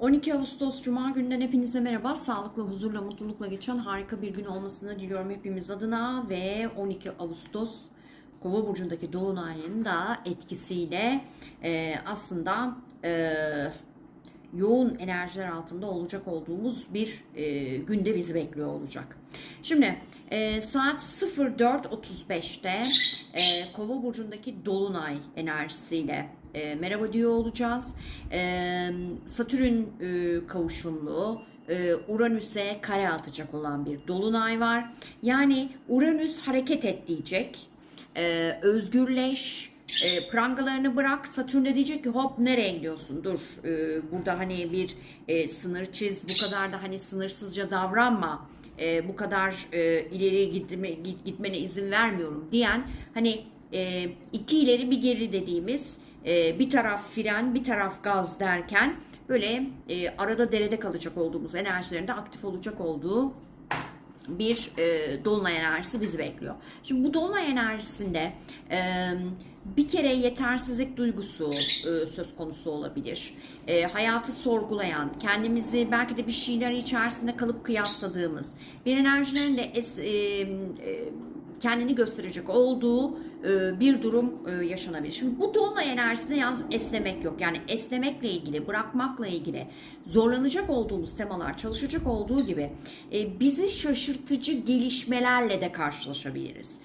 12 Ağustos Cuma günden hepinize merhaba. Sağlıkla, huzurla, mutlulukla geçen harika bir gün olmasını diliyorum hepimiz adına ve 12 Ağustos Kova burcundaki dolunayın da etkisiyle e, aslında e, yoğun enerjiler altında olacak olduğumuz bir e, günde bizi bekliyor olacak. Şimdi e, saat 04.35'te e, Kova burcundaki dolunay enerjisiyle e, merhaba diyor olacağız. E, Satürn e, kavuşumlu e, Uranüs'e kare atacak olan bir dolunay var. Yani Uranüs hareket et diyecek. E, özgürleş, e, prangalarını bırak. Satürn de diyecek ki hop nereye gidiyorsun? Dur e, burada hani bir e, sınır çiz. Bu kadar da hani sınırsızca davranma. E, bu kadar e, ileri gitme, git, gitmene izin vermiyorum diyen hani e, iki ileri bir geri dediğimiz e, bir taraf fren bir taraf gaz derken böyle e, arada derede kalacak olduğumuz enerjilerinde aktif olacak olduğu bir e, dolunay enerjisi bizi bekliyor. Şimdi bu dolunay enerjisinde e, bir kere yetersizlik duygusu e, söz konusu olabilir. E, hayatı sorgulayan, kendimizi belki de bir şeyler içerisinde kalıp kıyasladığımız bir enerjilerin de es, kendini gösterecek olduğu e, bir durum e, yaşanabilir. Şimdi bu dolunay enerjisinde yalnız esnemek yok. Yani esnemekle ilgili, bırakmakla ilgili zorlanacak olduğumuz temalar çalışacak olduğu gibi e, bizi şaşırtıcı gelişmelerle de karşılaşabiliriz.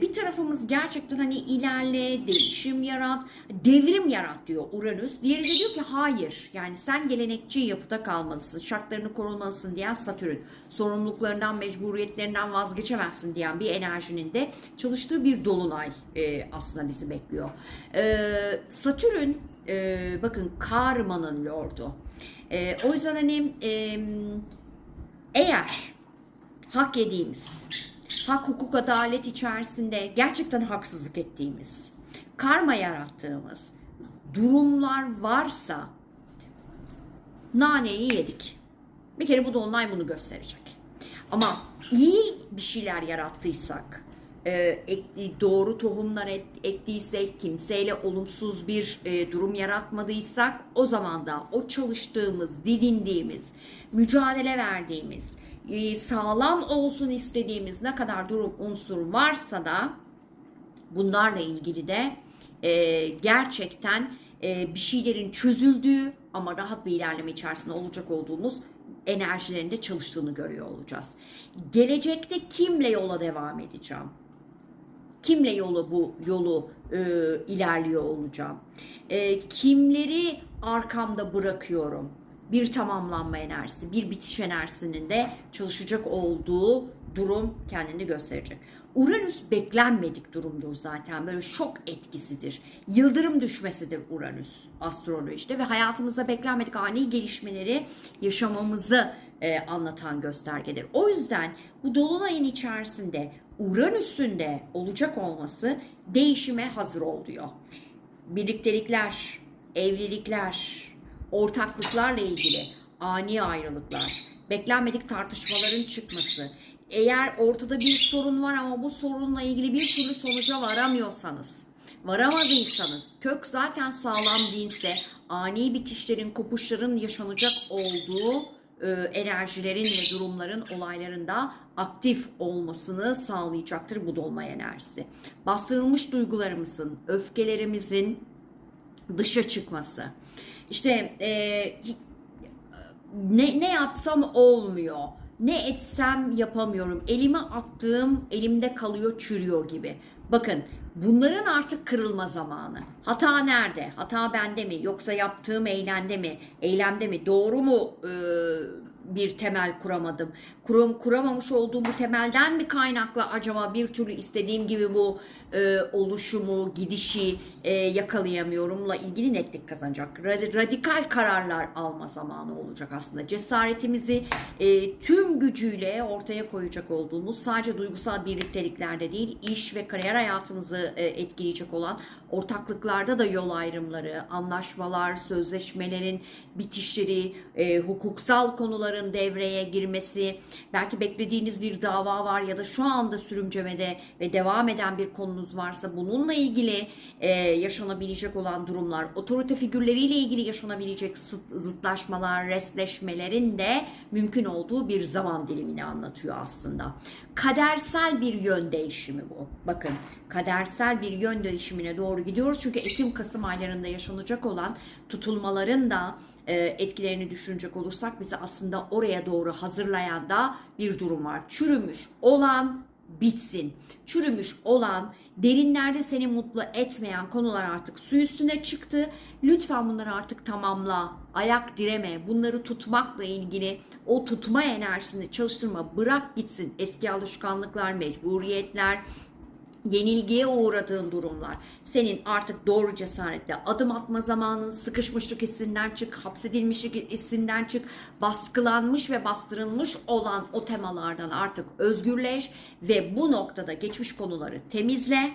Bir tarafımız gerçekten hani ilerle, değişim yarat, devrim yarat diyor Uranüs. Diğeri de diyor ki hayır yani sen gelenekçi yapıda kalmalısın, şartlarını korumalısın diyen Satürn. Sorumluluklarından, mecburiyetlerinden vazgeçemezsin diyen bir enerjinin de çalıştığı bir dolunay e, aslında bizi bekliyor. E, Satürn e, bakın karmanın lordu. E, o yüzden hani e, eğer hak yediğimiz, hak hukuk adalet içerisinde gerçekten haksızlık ettiğimiz, karma yarattığımız durumlar varsa naneyi yedik. Bir kere bu dolunay bunu gösterecek. Ama iyi bir şeyler yarattıysak, e, doğru tohumlar et- ektiysek, kimseyle olumsuz bir e, durum yaratmadıysak o zaman da o çalıştığımız, didindiğimiz, mücadele verdiğimiz, e, sağlam olsun istediğimiz ne kadar durum unsur varsa da bunlarla ilgili de e, gerçekten e, bir şeylerin çözüldüğü ama rahat bir ilerleme içerisinde olacak olduğumuz enerjilerinde çalıştığını görüyor olacağız. Gelecekte kimle yola devam edeceğim? Kimle yolu bu yolu e, ilerliyor olacağım? E, kimleri arkamda bırakıyorum? Bir tamamlanma enerjisi, bir bitiş enerjisinin de çalışacak olduğu durum kendini gösterecek. Uranüs beklenmedik durumdur zaten. Böyle şok etkisidir. Yıldırım düşmesidir Uranüs astrolojide ve hayatımızda beklenmedik ani gelişmeleri yaşamamızı e, anlatan göstergedir. O yüzden bu dolunayın içerisinde Uranüs'ün de olacak olması değişime hazır ol diyor. Birliktelikler, evlilikler, ortaklıklarla ilgili ani ayrılıklar, beklenmedik tartışmaların çıkması, eğer ortada bir sorun var ama bu sorunla ilgili bir türlü sonuca varamıyorsanız, varamadıysanız, kök zaten sağlam değilse, ani bitişlerin, kopuşların yaşanacak olduğu e, enerjilerin ve durumların, olaylarında aktif olmasını sağlayacaktır bu dolma enerjisi. Bastırılmış duygularımızın, öfkelerimizin dışa çıkması. İşte e, ne, ne yapsam olmuyor. Ne etsem yapamıyorum. Elime attığım elimde kalıyor çürüyor gibi. Bakın bunların artık kırılma zamanı. Hata nerede? Hata bende mi? Yoksa yaptığım eylemde mi? Eylemde mi? Doğru mu e, bir temel kuramadım? Kurum, kuramamış olduğum bu temelden mi kaynaklı acaba bir türlü istediğim gibi bu e, oluşumu, gidişi e, yakalayamıyorumla ilgili netlik kazanacak. Rad- Radikal kararlar alma zamanı olacak aslında. Cesaretimizi e, tüm gücüyle ortaya koyacak olduğumuz sadece duygusal birlikteliklerde değil, iş ve kariyer hayatımızı e, etkileyecek olan ortaklıklarda da yol ayrımları, anlaşmalar, sözleşmelerin bitişleri, e, hukuksal konuların konuların devreye girmesi, belki beklediğiniz bir dava var ya da şu anda sürümcemede ve devam eden bir konunuz varsa bununla ilgili e, yaşanabilecek olan durumlar, otorite figürleriyle ilgili yaşanabilecek zıt- zıtlaşmalar, resleşmelerin de mümkün olduğu bir zaman dilimini anlatıyor aslında. Kadersel bir yön değişimi bu. Bakın kadersel bir yön değişimine doğru gidiyoruz. Çünkü Ekim-Kasım aylarında yaşanacak olan tutulmaların da etkilerini düşünecek olursak bizi aslında oraya doğru hazırlayan da bir durum var. Çürümüş olan bitsin. Çürümüş olan derinlerde seni mutlu etmeyen konular artık su üstüne çıktı. Lütfen bunları artık tamamla. Ayak direme. Bunları tutmakla ilgili o tutma enerjisini çalıştırma. Bırak gitsin. Eski alışkanlıklar, mecburiyetler, yenilgiye uğradığın durumlar. Senin artık doğru cesaretle adım atma zamanın sıkışmışlık hissinden çık hapsedilmişlik hissinden çık baskılanmış ve bastırılmış olan o temalardan artık özgürleş ve bu noktada geçmiş konuları temizle.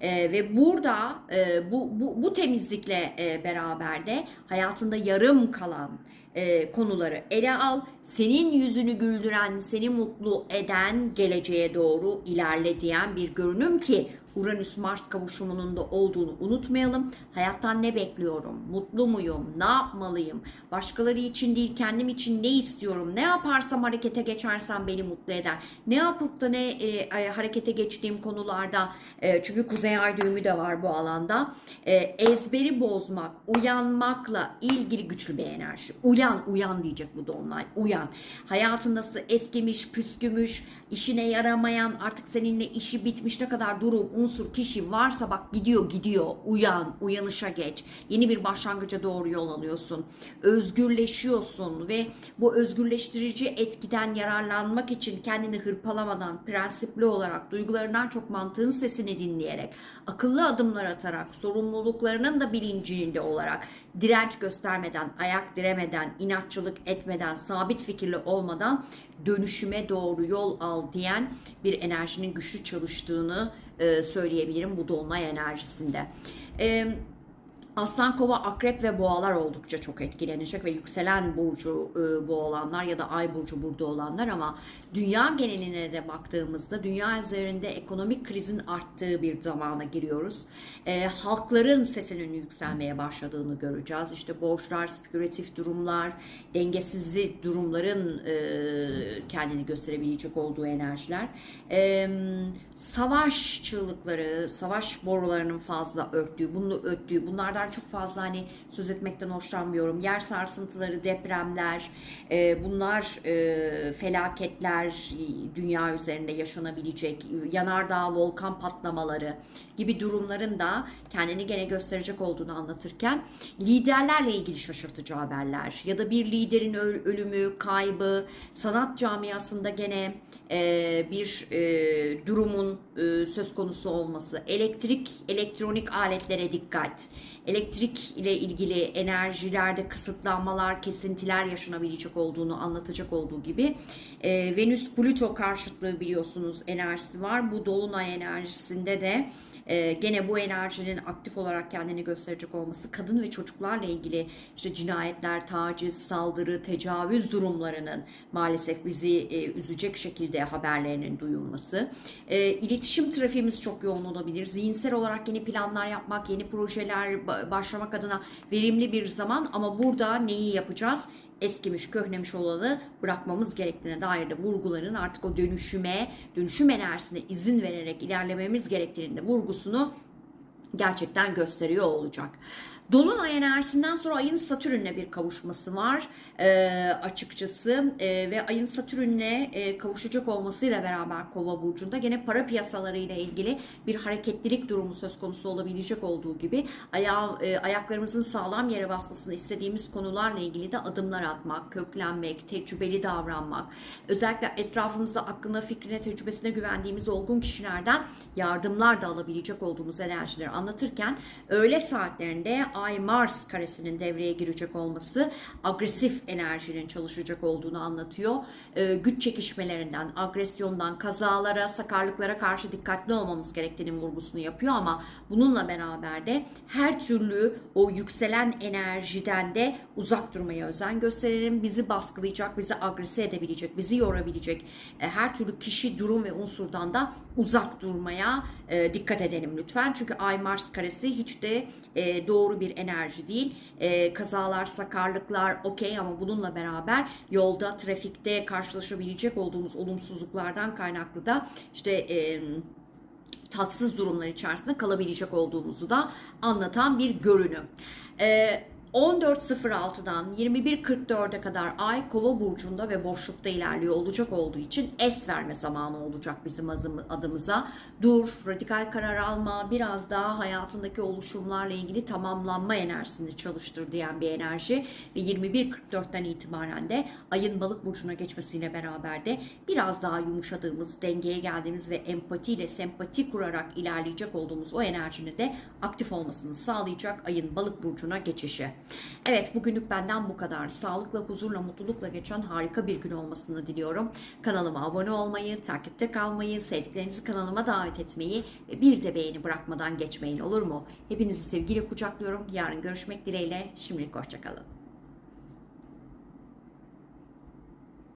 Ee, ve burada e, bu, bu, bu temizlikle e, beraber de hayatında yarım kalan e, konuları ele al. Senin yüzünü güldüren, seni mutlu eden geleceğe doğru ilerle diyen bir görünüm ki Uranüs-Mars kavuşumunun da olduğunu unutmayalım. Hayattan ne bekliyorum? Mutlu muyum? Ne yapmalıyım? Başkaları için değil kendim için ne istiyorum? Ne yaparsam harekete geçersem beni mutlu eder. Ne yapıp da ne e, e, harekete geçtiğim konularda e, çünkü Kuzey Ay düğümü de var bu alanda. E, ezberi bozmak, uyanmakla ilgili güçlü bir enerji. Uyan, uyan diyecek bu dolunay. Uyan. Hayatın nasıl eskimiş, püskümüş, işine yaramayan, artık seninle işi bitmiş ne kadar durum, unsur, kişi varsa bak gidiyor gidiyor. Uyan, uyanışa geç. Yeni bir başlangıca doğru yol alıyorsun. Özgürleşiyorsun ve bu özgürleştirici etkiden yararlanmak için kendini hırpalamadan, prensipli olarak, duygularından çok mantığın sesini dinleyerek, akıllı adımlar atarak, sorumluluklarının da bilincinde olarak, direnç göstermeden, ayak diremeden, inatçılık etmeden, sabit fikirli olmadan dönüşüme doğru yol al diyen bir enerjinin güçlü çalıştığını e, söyleyebilirim bu dolunay enerjisinde. Aslan, Kova, Akrep ve Boğalar oldukça çok etkilenecek ve yükselen burcu e, bu ya da ay burcu burada olanlar ama dünya geneline de baktığımızda dünya üzerinde ekonomik krizin arttığı bir zamana giriyoruz. E, halkların sesinin yükselmeye başladığını göreceğiz. İşte borçlar, spekülatif durumlar, dengesizlik durumların e, kendini gösterebilecek olduğu enerjiler. E, savaş çığlıkları, savaş borularının fazla örttüğü, bunu öttüğü, bunlardan çok fazla hani söz etmekten hoşlanmıyorum. Yer sarsıntıları, depremler, e, bunlar e, felaketler e, dünya üzerinde yaşanabilecek, yanardağ, volkan patlamaları gibi durumların da kendini gene gösterecek olduğunu anlatırken liderlerle ilgili şaşırtıcı haberler ya da bir liderin öl- ölümü, kaybı, sanat camiasında gene e, bir e, durumun e, söz konusu olması, elektrik, elektronik aletlere dikkat, elektrik ile ilgili enerjilerde kısıtlanmalar, kesintiler yaşanabilecek olduğunu anlatacak olduğu gibi e, Venüs-Plüto karşıtlığı biliyorsunuz enerjisi var. Bu dolunay enerjisinde de ee, gene bu enerjinin aktif olarak kendini gösterecek olması kadın ve çocuklarla ilgili işte cinayetler, taciz, saldırı, tecavüz durumlarının maalesef bizi e, üzecek şekilde haberlerinin duyulması. E, iletişim trafiğimiz çok yoğun olabilir. Zihinsel olarak yeni planlar yapmak, yeni projeler ba- başlamak adına verimli bir zaman ama burada neyi yapacağız? Eskimiş, köhnemiş olanı bırakmamız gerektiğine dair de vurguların artık o dönüşüme, dönüşüm enerjisine izin vererek ilerlememiz gerektiğinde vurgusunu gerçekten gösteriyor olacak. Dolunay enerjisinden sonra ayın Satürn'le bir kavuşması var e, açıkçası. E, ve ayın Satürn'le e, kavuşacak olmasıyla beraber Kova burcunda gene para piyasaları ile ilgili bir hareketlilik durumu söz konusu olabilecek olduğu gibi aya, e, ayaklarımızın sağlam yere basmasını istediğimiz konularla ilgili de adımlar atmak, köklenmek, tecrübeli davranmak, özellikle etrafımızda aklına, fikrine, tecrübesine güvendiğimiz olgun kişilerden yardımlar da alabilecek olduğumuz enerjileri anlatırken öğle saatlerinde Ay Mars karesinin devreye girecek olması agresif enerjinin çalışacak olduğunu anlatıyor. Ee, güç çekişmelerinden, agresyondan, kazalara, sakarlıklara karşı dikkatli olmamız gerektiğinin vurgusunu yapıyor ama bununla beraber de her türlü o yükselen enerjiden de uzak durmaya özen gösterelim. Bizi baskılayacak, bizi agrese edebilecek, bizi yorabilecek e, her türlü kişi, durum ve unsurdan da uzak durmaya e, dikkat edelim lütfen. Çünkü Ay Mars karesi hiç de e, doğru bir enerji değil. E, kazalar, sakarlıklar okey ama bununla beraber yolda, trafikte karşılaşabilecek olduğumuz olumsuzluklardan kaynaklı da işte e, tatsız durumlar içerisinde kalabilecek olduğumuzu da anlatan bir görünüm. Ee, 14.06'dan 21.44'e kadar Ay Kova burcunda ve boşlukta ilerliyor olacak olduğu için es verme zamanı olacak bizim adımıza. Dur, radikal karar alma, biraz daha hayatındaki oluşumlarla ilgili tamamlanma enerjisini çalıştır diyen bir enerji ve 21.44'ten itibaren de Ayın Balık burcuna geçmesiyle beraber de biraz daha yumuşadığımız, dengeye geldiğimiz ve empatiyle sempati kurarak ilerleyecek olduğumuz o enerjinin de aktif olmasını sağlayacak Ayın Balık burcuna geçişi. Evet bugünlük benden bu kadar. Sağlıkla, huzurla, mutlulukla geçen harika bir gün olmasını diliyorum. Kanalıma abone olmayı, takipte kalmayı, sevdiklerinizi kanalıma davet etmeyi ve bir de beğeni bırakmadan geçmeyin olur mu? Hepinizi sevgiyle kucaklıyorum. Yarın görüşmek dileğiyle. Şimdilik hoşçakalın.